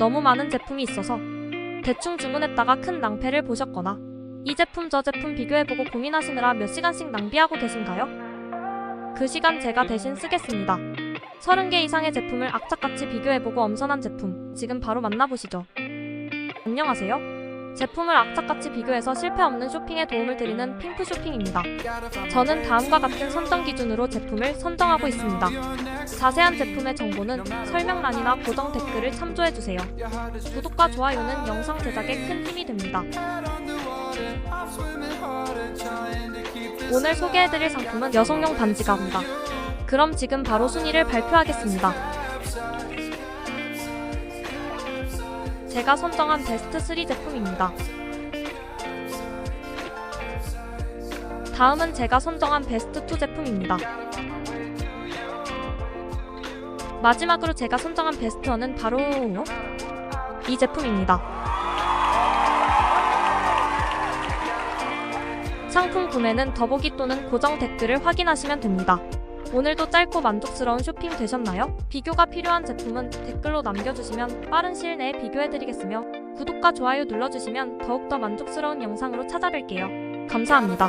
너무 많은 제품이 있어서 대충 주문했다가 큰 낭패를 보셨거나 이 제품 저 제품 비교해보고 고민하시느라 몇 시간씩 낭비하고 계신가요? 그 시간 제가 대신 쓰겠습니다. 30개 이상의 제품을 악착같이 비교해보고 엄선한 제품 지금 바로 만나보시죠. 안녕하세요. 제품을 악착같이 비교해서 실패 없는 쇼핑에 도움을 드리는 핑크 쇼핑입니다. 저는 다음과 같은 선정 기준으로 제품을 선정하고 있습니다. 자세한 제품의 정보는 설명란이나 고정 댓글을 참조해주세요. 구독과 좋아요는 영상 제작에 큰 힘이 됩니다. 오늘 소개해드릴 상품은 여성용 반지갑입니다. 그럼 지금 바로 순위를 발표하겠습니다. 제가 선정한 베스트 3 제품입니다. 다음은 제가 선정한 베스트 2 제품입니다. 마지막으로 제가 선정한 베스트 1은 바로 이 제품입니다. 상품 구매는 더보기 또는 고정 댓글을 확인하시면 됩니다. 오늘도 짧고 만족스러운 쇼핑 되셨나요? 비교가 필요한 제품은 댓글로 남겨주시면 빠른 시일 내에 비교해드리겠으며 구독과 좋아요 눌러주시면 더욱더 만족스러운 영상으로 찾아뵐게요. 감사합니다.